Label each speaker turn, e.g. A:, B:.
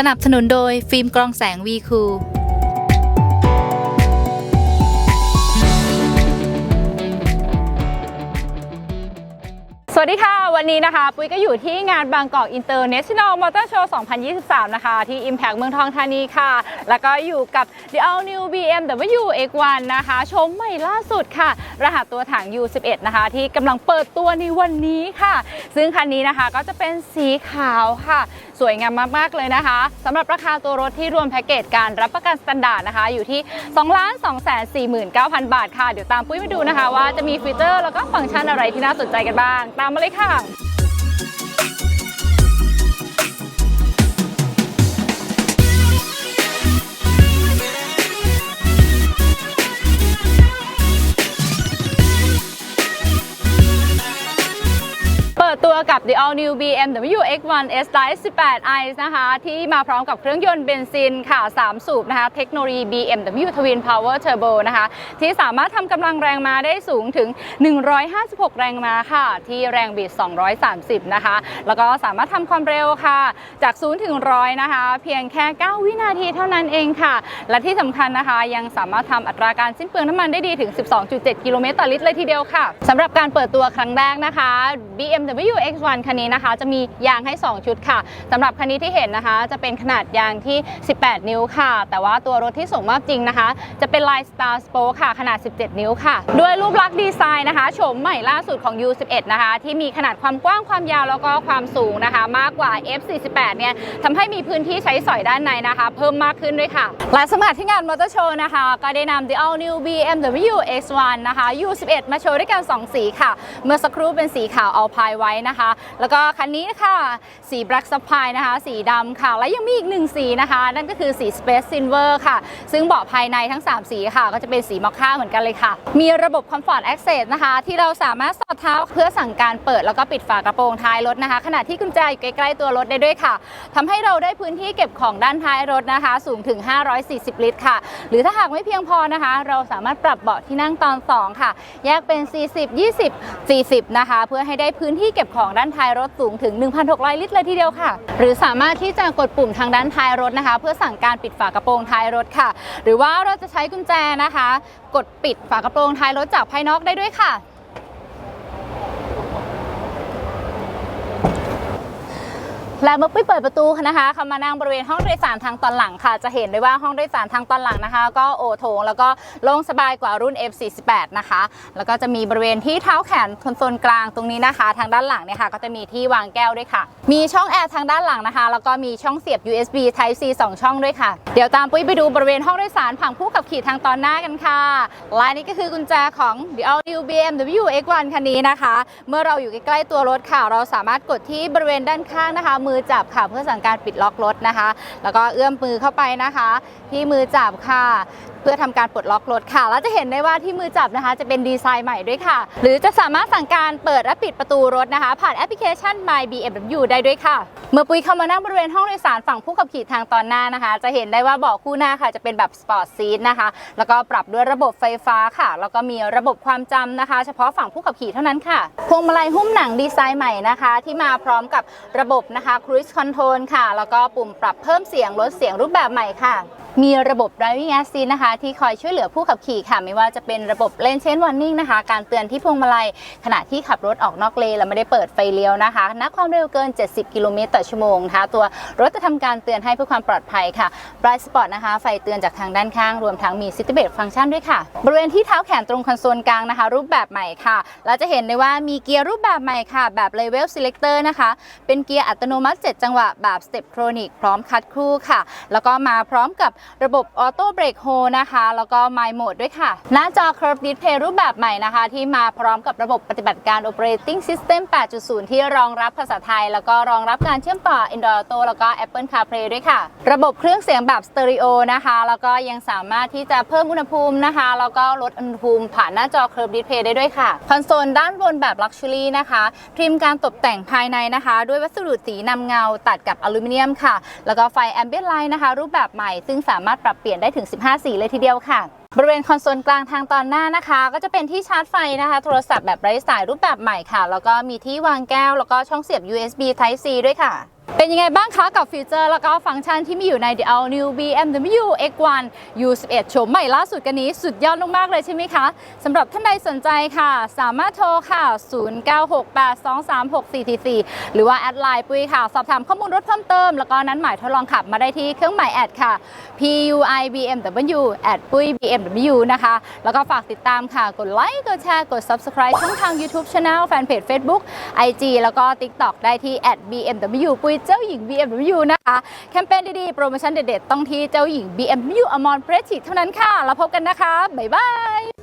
A: สนับสนุนโดยฟิล์มกรองแสงวีคู
B: สวัสดีค่ะ วันนี้นะคะ ปุ้ยก็อยู่ที่งานบางกอกอินเตอร์เนชั่นแนลมอเตอร์โชว์2023 นะคะ ที่ Impact เมืองทองธานีค่ะ แล้วก็อยู่กับ The All New BMW X1 นะคะ ชมใหม่ล่าสุดค่ะ รหัสตัวถัง U11 นะคะ ที่กำลังเปิดตัวในวันนี้ค่ะ ซึ่งคันนี้นะคะก็จะเป็นสีขาวค่ะสวยงามมากๆเลยนะคะสำหรับราคาตัวรถที่รวมแพ็กเกจการรับประกันสแตนดาร์ดนะคะ อยู่ที่ 2 2 4 9 0 0 0 บาทค่ะ เดี๋ยวตามปุ้ยไปดูนะคะ ว่าจะมีฟีเจอร์แล้วก็ฟังก์ชันอะไรที่น่าสนใจกันบ้าง ตามมาเลยค่ะ เปิดตัวกับ The All New BMW X1 S Line 18 i นะคะ ที่มาพร้อมกับเครื่องยนต์เบนซินค่ะ 3 สูบนะคะ เทคโนโลยี BMW Twin Power Turbo นะคะ ที่สามารถทำกำลังแรงม้าได้สูงถึง 156 แรงม้าค่ะ ที่แรงบิด 230 นะคะ แล้วก็สามารถทำความเร็วค่ะ จาก 0 ถึง 100 นะคะ เพียงแค่ 9 วินาทีเท่านั้นเองค่ะ และที่สำคัญนะคะ ยังสามารถทำอัตราการสิ้นเปลืองน้ำมันได้ดีถึง 12.7 กิโลเมตรต่อลิตรเลยทีเดียวค่ะสำหรับการเปิดตัวครั้งแรกนะคะ BMW X1 คันนี้นะคะ จะมียางให้ 2 ชุดค่ะสำหรับคันนี้ที่เห็นนะคะ จะเป็นขนาดยางที่ 18 นิ้วค่ะ แต่ว่าตัวรถที่ส่งมอบจริงนะคะ จะเป็นลาย Star Spoke ค่ะ ขนาด 17 นิ้วค่ะ ด้วยรูปลักษณ์ดีไซน์นะคะโฉมใหม่ล่าสุดของ U11 นะคะ ที่มีขนาดความกว้างความยาวแล้วก็ความสูงนะคะ มากกว่า F48 เนี่ยทำให้มีพื้นที่ใช้สอยด้านในนะคะ เพิ่มมากขึ้นด้วยค่ะและสมัครที่งานมอเตอร์โชว์นะคะ ก็ได้นำ The All New BMW X1 นะคะ U11 มาโชว์ด้วยกัน 2 สีค่ะ เมื่อสักครู่เป็นสีขาวเอาพายไว้นะคะแล้วก็คันนี้ค่ะสี Black Sapphire นะคะ สีดำค่ะ และยังมีอีกหนึ่งสีนะคะ นั่นก็คือสี Space Silver ค่ะ ซึ่งเบาะภายในทั้ง 3 สีค่ะ ก็จะเป็นสีมอคค่าเหมือนกันเลยค่ะ มีระบบ Comfort Access นะคะ ที่เราสามารถสอดเท้าเพื่อสั่งการเปิดแล้วก็ปิดฝากระโปรงท้ายรถนะคะ ขณะที่กุญแจอยู่ใกล้ๆตัวรถได้ด้วยค่ะทำให้เราได้พื้นที่เก็บของด้านท้ายรถนะคะ สูงถึง 540 ลิตรค่ะ หรือถ้าหากไม่เพียงพอนะคะ เราสามารถปรับเบาะที่นั่งตอน 2 ค่ะ แยกเป็น 40 20 40 นะคะ เพื่อให้ได้พื้นที่เก็บของด้านท้ายรถสูงถึง 1,600 ลิตรเลยทีเดียวค่ะ หรือสามารถที่จะกดปุ่มทางด้านท้ายรถนะคะ เพื่อสั่งการปิดฝากระโปรงท้ายรถค่ะ หรือว่าเราจะใช้กุญแจนะคะ กดปิดฝากระโปรงท้ายรถจากภายนอกได้ด้วยค่ะ และเมื่อปุ้ยเปิดประตูนะคะเข้ามานั่งบริเวณห้องโดยสารทางตอนหลังค่ะ จะเห็นได้ว่าห้องโดยสารทางตอนหลังนะคะ ก็โอโถงแล้วก็โล่งสบายกว่ารุ่น F48 นะคะ แล้วก็จะมีบริเวณที่เท้าแขนคอนโซลกลางตรงนี้นะคะ ทางด้านหลังเนี่ยค่ะก็จะมีที่วางแก้วด้วยค่ะ มีช่องแอร์ทางด้านหลังนะคะ แล้วก็มีช่องเสียบ USB Type C 2 ช่องด้วยค่ะ เดี๋ยวตามปุ้ยไปดูบริเวณห้องโดยสารผังผู้ขับขี่ทางตอนหน้ากันค่ะและนี่ก็คือกุญแจของ The All New BMW X1 คันนี้นะคะ เมื่อเราอยู่ใกล้ๆตัวรถค่ะ เราสามารถกดที่บริเวณด้านข้างนะคะมือจับค่ะ เพื่อสั่งการปิดล็อกรถนะคะ แล้วก็เอื้อมมือเข้าไปนะคะ ที่มือจับค่ะ เพื่อทำการปลดล็อกรถค่ะ แล้วจะเห็นได้ว่าที่มือจับนะคะ จะเป็นดีไซน์ใหม่ด้วยค่ะ หรือจะสามารถสั่งการเปิดและปิดประตูรถนะคะ ผ่านแอปพลิเคชัน My BMW ได้ด้วยค่ะ เมื่อปุ้ยเข้ามานั่งบริเวณห้องโดยสารฝั่งผู้ขับขี่ทางตอนหน้านะคะ จะเห็นได้ว่าเบาะคู่หน้าค่ะ จะเป็นแบบสปอร์ตซีทนะคะ แล้วก็ปรับด้วยระบบไฟฟ้าค่ะ แล้วก็มีระบบความจำนะคะ เฉพาะฝั่งผู้ขับขี่เท่านั้นค่ะ พวงมาลัยหุ้มหนังดีไซน์ใหม่นะคะ ที่มาพร้อมกับระบบนะคะ Cruise Control ค่ะ แล้วก็ปุ่มปรับเพิ่มเสียงลดเสียงรูปแบบใหม่ค่ะ มีระบบ driving assist นะคะ ที่คอยช่วยเหลือผู้ขับขี่ค่ะ ไม่ว่าจะเป็นระบบ lane change warning นะคะ การเตือนที่พวงมาลัย ขณะที่ขับรถออกนอกเลนแล้วไม่ได้เปิดไฟเลี้ยวนะคะนักความเร็วเกิน 70 กิโลเมตรต่อชั่วโมงนะคะ ตัวรถจะทำการเตือนให้เพื่อความปลอดภัยค่ะ bright spot นะคะ ไฟเตือนจากทางด้านข้าง รวมทั้งมี city brake function ด้วยค่ะ บริเวณที่เท้าแขนตรงคอนโซลกลางนะคะ รูปแบบใหม่ค่ะ เราจะเห็นได้ว่ามีเกียร์รูปแบบใหม่ค่ะ แบบ level selector นะคะ เป็นเกียร์อัตโนมัติ 7 จังหวะแบบ step chronic พร้อมคัดคู่ค่ะ แล้วก็มาพร้อมกับระบบ auto brake hold นะคะ แล้วก็ my mode ด้วยค่ะ หน้าจอ curve display รูปแบบใหม่นะคะ ที่มาพร้อมกับระบบปฏิบัติการ operating system 8.0 ที่รองรับภาษาไทย แล้วก็รองรับการเชื่อมต่อ Android Auto แล้วก็ Apple CarPlay ด้วยค่ะ ระบบเครื่องเสียงแบบสเตอริโอนะคะ แล้วก็ยังสามารถที่จะเพิ่มอุณหภูมินะคะ แล้วก็ลดอุณหภูมิผ่านหน้าจอ curve display ได้ด้วยค่ะ คอนโซลด้านบนแบบ luxury นะคะทริมการตกแต่งภายในนะคะ ด้วยวัสดุสีนำเงาตัดกับอลูมิเนียมค่ะ แล้วก็ไฟ ambient light นะคะ รูปแบบใหม่ซึ่งสาามารถปรับเปลี่ยนได้ถึง 15 สีเลยทีเดียวค่ะ บริเวณคอนโซลกลางทางตอนหน้านะคะ ก็จะเป็นที่ชาร์จไฟนะคะ โทรศัพท์แบบไร้สายรูปแบบใหม่ค่ะ แล้วก็มีที่วางแก้ว แล้วก็ช่องเสียบ USB Type C ด้วยค่ะ เป็นยังไงบ้างคะกับฟีเจอร์แล้วก็ฟังก์ชันที่มีอยู่ใน The All New BMW X1 U11 โฉมใหม่ล่าสุดกันนี้สุดยอดมากๆเลยใช่ไหมคะสำหรับท่านใดสนใจค่ะ สามารถโทรค่ะ 0968236444 หรือว่าแอดไลน์ปุ้ยค่ะ สอบถามข้อมูลรถเพิ่มเติม แล้วก็นั้นหมายทดลองขับมาได้ที่เครื่องหมายแอดค่ะ PUI BMW แอดปุ้ย BMW นะคะ แล้วก็ฝากติดตามค่ะกดไลค์กดแชร์กด Subscribe ช่องทาง YouTube Channel แฟนเพจ Facebook IG แล้วก็ TikTok ได้ที่ @BMW ปุ้ยเจ้าหญิง BMW นะคะ แคมเปญดีๆ โปรโมชั่นเด็ดๆ ต้องที่เจ้าหญิง BMW อมรเพรสชิเท่านั้นค่ะ แล้วพบกันนะคะ บ๊ายบาย